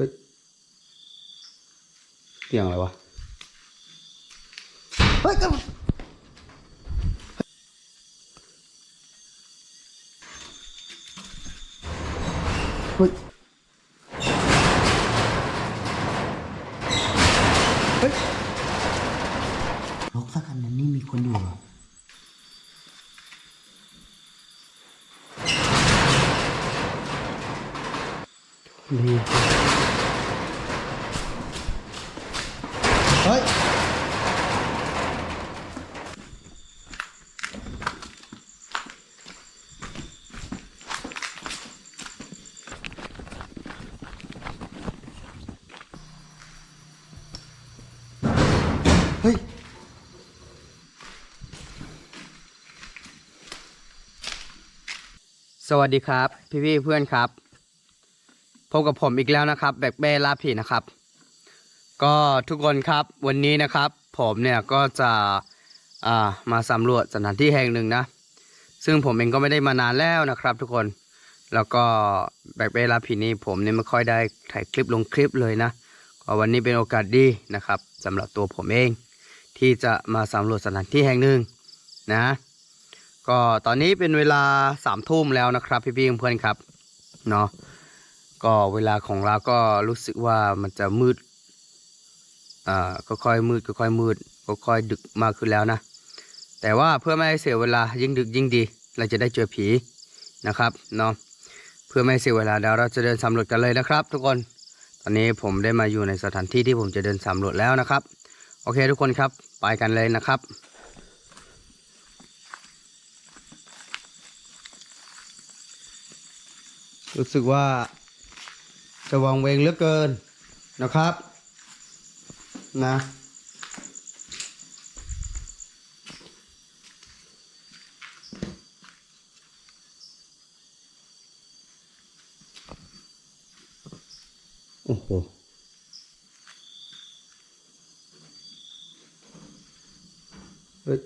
ฮ้ยเสียงอะไรวะ เฮ้ยกันเฮ้ยเฮ้ยรกสักคันนั้นนี่มีคนอยู่เหรอนี่ เฮ้ย เฮ้ย สวัสดีครับ พี่พี่ๆเพื่อนครับ พบกับผมอีกแล้วนะครับ แบกเบ้ลาผีนะครับ ก็ทุกคนครับวันนี้นะครับ ผมเนี่ยก็จะอ่ามาสำรวจสถานที่แห่งหนึ่งนะ ซึ่งผมเองก็ไม่ได้มานานแล้วนะครับ ทุกคนแล้วก็แบกเบ้ลาผีนี่ผมเนี่ยไม่ค่อยได้ถ่ายคลิปลงคลิปเลยนะก็วันนี้เป็นโอกาสดีนะครับสำหรับตัวผมเอง ที่จะมาสำรวจสถานที่แห่งหนึ่งนะก็ตอนนี้เป็นเวลาสามทุ่มแล้วนะครับพี่ๆเพื่อนๆครับเนาะก็เวลาของเราก็รู้สึกว่ามันจะมืด อ่าก็ค่อยมืดก็ค่อยมืดก็ค่อยดึกมากขึ้นแล้วนะ แต่ว่าเพื่อไม่ให้เสียเวลายิ่งดึกยิ่งดี เราจะได้เจอผีนะครับเนาะเพื่อไม่ให้เสียเวลาเดี๋ยวเราจะเดินสำรวจกันเลยนะครับ ทุกคนตอนนี้ผมได้มาอยู่ในสถานที่ที่ผมจะเดินสำรวจแล้วนะครับ โอเคทุกคนครับไปกันเลยนะครับรู้สึกว่าจะวังเวงเหลือเกินนะครับ นะโอ้โหเฮ้ย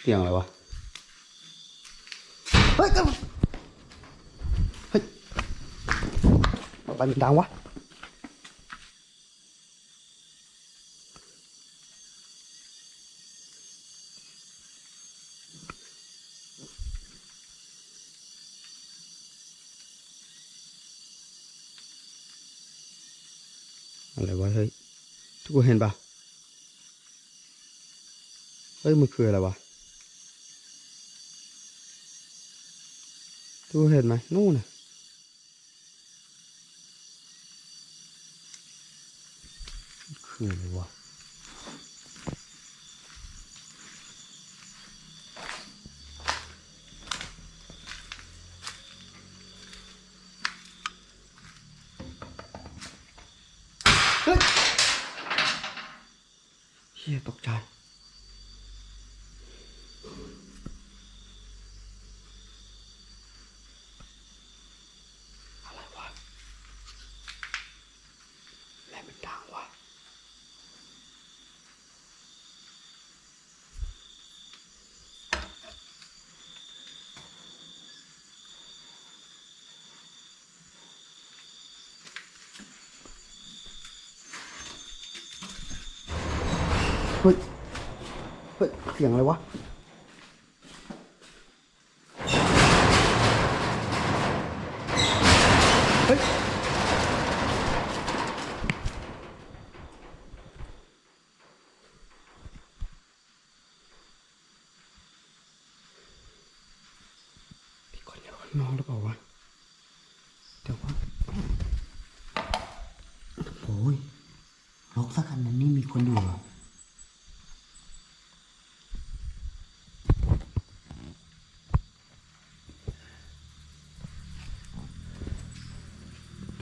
เสียงอะไรวะ เฮ้ยกันเฮ้ยอะไรมันดังวะ อะไรวะเฮ้ยทุกคนเห็นปะเฮ้ยมันคืออะไรวะทุกคนเห็นไหมนู่นน่ะคืออะไรวะ ยตกใจ อะไรวะอะไรมันดังวะ เฮ้ย เฮ้ย เสียงอะไรวะเฮ้ยพี่คนเดียวน้องหรือเปล่าวะเดี๋ยวว่าโอ้ยรกสักคันนั้นนี่มีคนอยู่เหรอ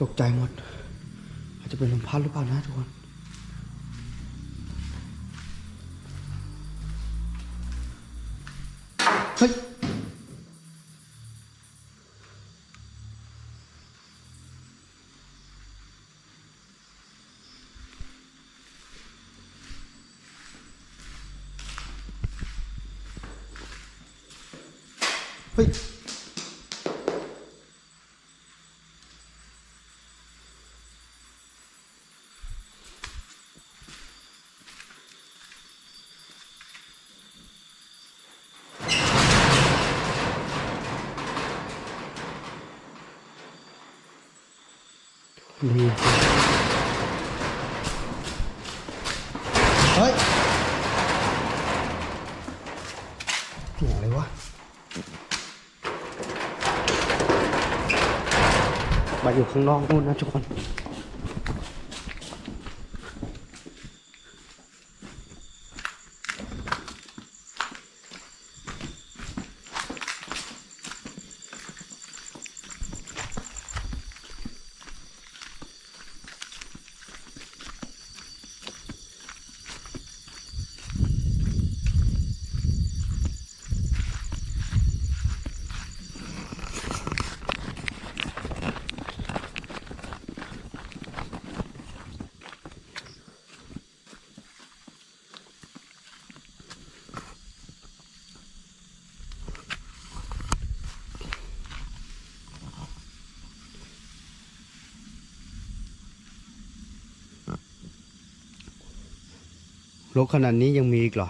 ต กใจหมด อาจจะเป็นลมพัดหรือเปล่านะทุกคนเฮ้ยเฮ้ย ดีเฮ้ยเสียงอะไรวะมาอยู่ข้างนอกนู่นนะทุกคน รกขนาดนี้ยังมีอีกเหรอ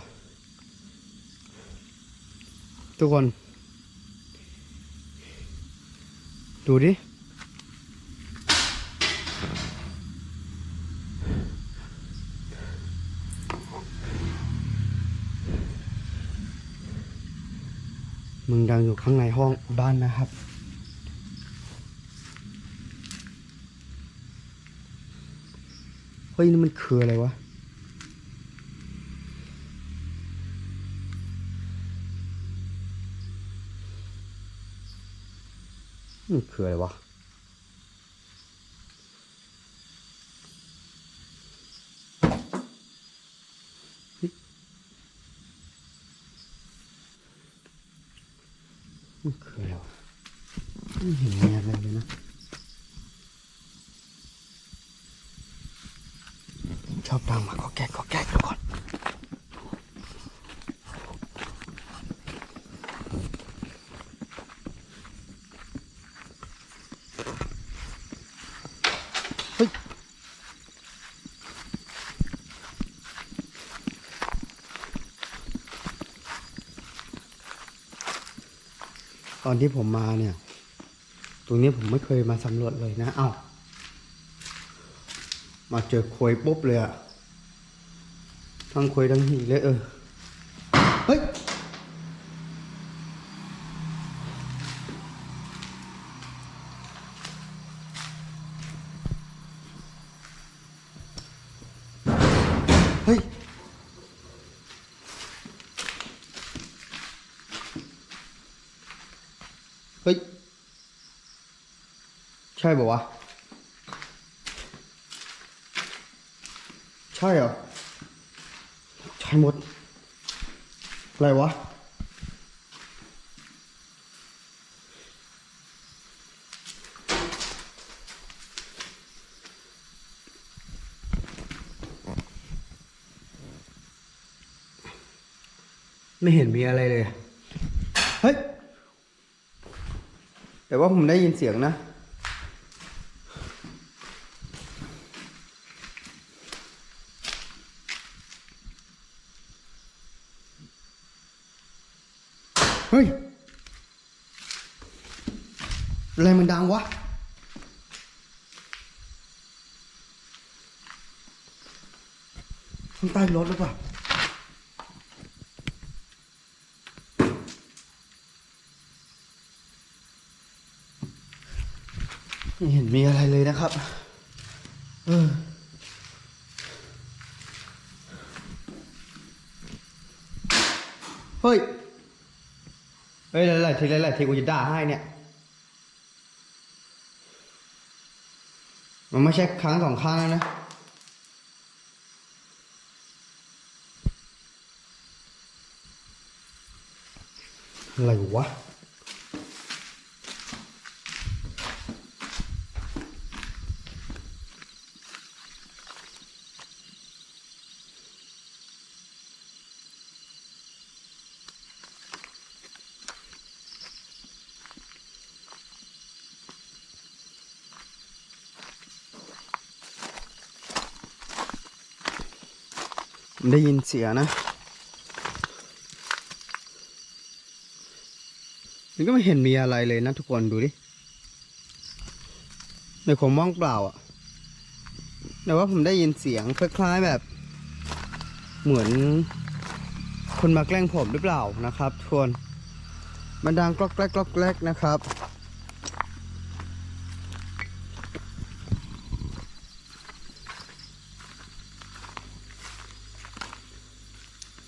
ทุกคน ดูดิ มึงดังอยู่ข้างในห้องบ้านนะครับเฮ้ยนี่มันคืออะไรวะ นคืออะไรวะมันคืออะไรวะไม่เห็นมีอะไรเลยนะชอบดังมาก็แกกก็แกกทุกคน อนที่ผมมาเนี่ย ตรงนี้ผมไม่เคยมาสำรวจเลยนะ เอ้า มาเจอคุยปุ๊บเลยอะทั้งคุยทั้งหีเลยเออ เฮ้ย ใช่ป่าวะ ใช่เหรอ ใช่หมด อะไรวะ ไม่เห็นมีอะไรเลย เฮ้ย แต่ว่าผมได้ยินเสียงนะ เฮ้ย อะไรมันดังวะข้างใต้รถหรือเปล่าไม่เห็นมีอะไรเลยนะครับ เออเฮ้ย เฮ้ยหลายๆทีหลายๆทีกูจะด่าให้เนี่ย มันไม่ใช่ครั้งสองครั้งแล้วนะ อะไรวะ ได้ยินเสียงนะมันก็ไม่เห็นมีอะไรเลยนะทุกคนดูดิในความว่างเปล่าอะแต่ว่าผมได้ยินเสียงคล้ายๆแบบ เหมือนคนมาแกล้งผมหรือเปล่านะครับทุกคนมันดังกรอกแกรกกรอกแกรกนะครับ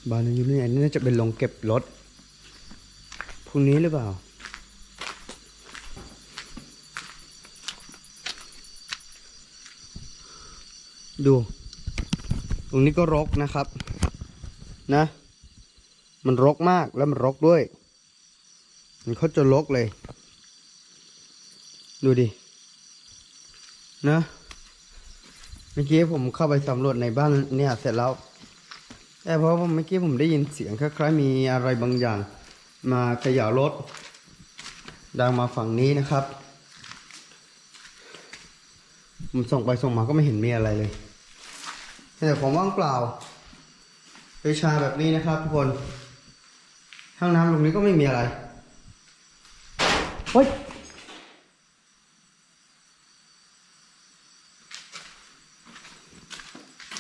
บานนั้นอยู่นี่อันนี้น่าจะเป็นโรงเก็บรถพรุ่งนี้หรือเปล่า ดู ตรงนี้ก็รกนะครับ นะ มันรกมากแล้วมันรกด้วย มันเขาจะรกเลย ดูดิ นะ เมื่อกี้ผมเข้าไปสำรวจในบ้านเนี่ยเสร็จแล้ว แต่เพราะว่าเมื่อกี้ผมได้ยินเสียงคล้ายๆมีอะไรบางอย่าง มาเขย่ารถ ดังมาฝั่งนี้นะครับ ผมส่งไปส่งมาก็ไม่เห็นมีอะไรเลยแต่ของว่างเปล่าไปชาแบบนี้นะครับทุกคนห้องน้ำตรงนี้ก็ไม่มีอะไรเฮ้ย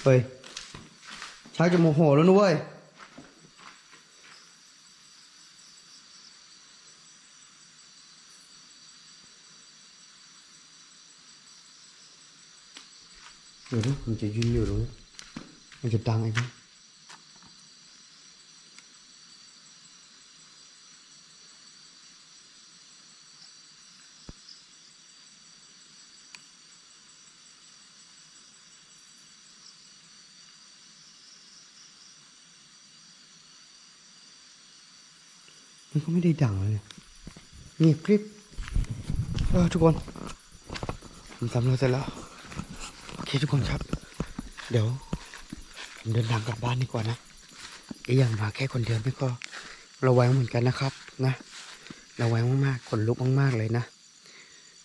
เฮ้ย ชักจะโมโหแล้วนุ้ยเดี๋ยวนะมันจะยืนอยู่ตรงนี้มันจะดังไอ้นี่ ไม่ได้ดังเลยเงียบกริบเออทุกคนผมทำแล้วเสร็จแล้วโอเคทุกคนครับ เดี๋ยวผมเดินทางกลับบ้านดีกว่านะอีกอย่างมาแค่คนเดียวนี่ก็ระแวงเหมือนกันนะครับ นะระแวงมากๆขนลุกมากๆเลยนะ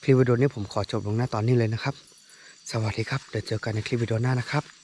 คลิปวิดีโอนี้ผมขอจบลงหน้าตอนนี้เลยนะครับ สวัสดีครับเดี๋ยวเจอกันในคลิปวิดีโอหน้านะครับ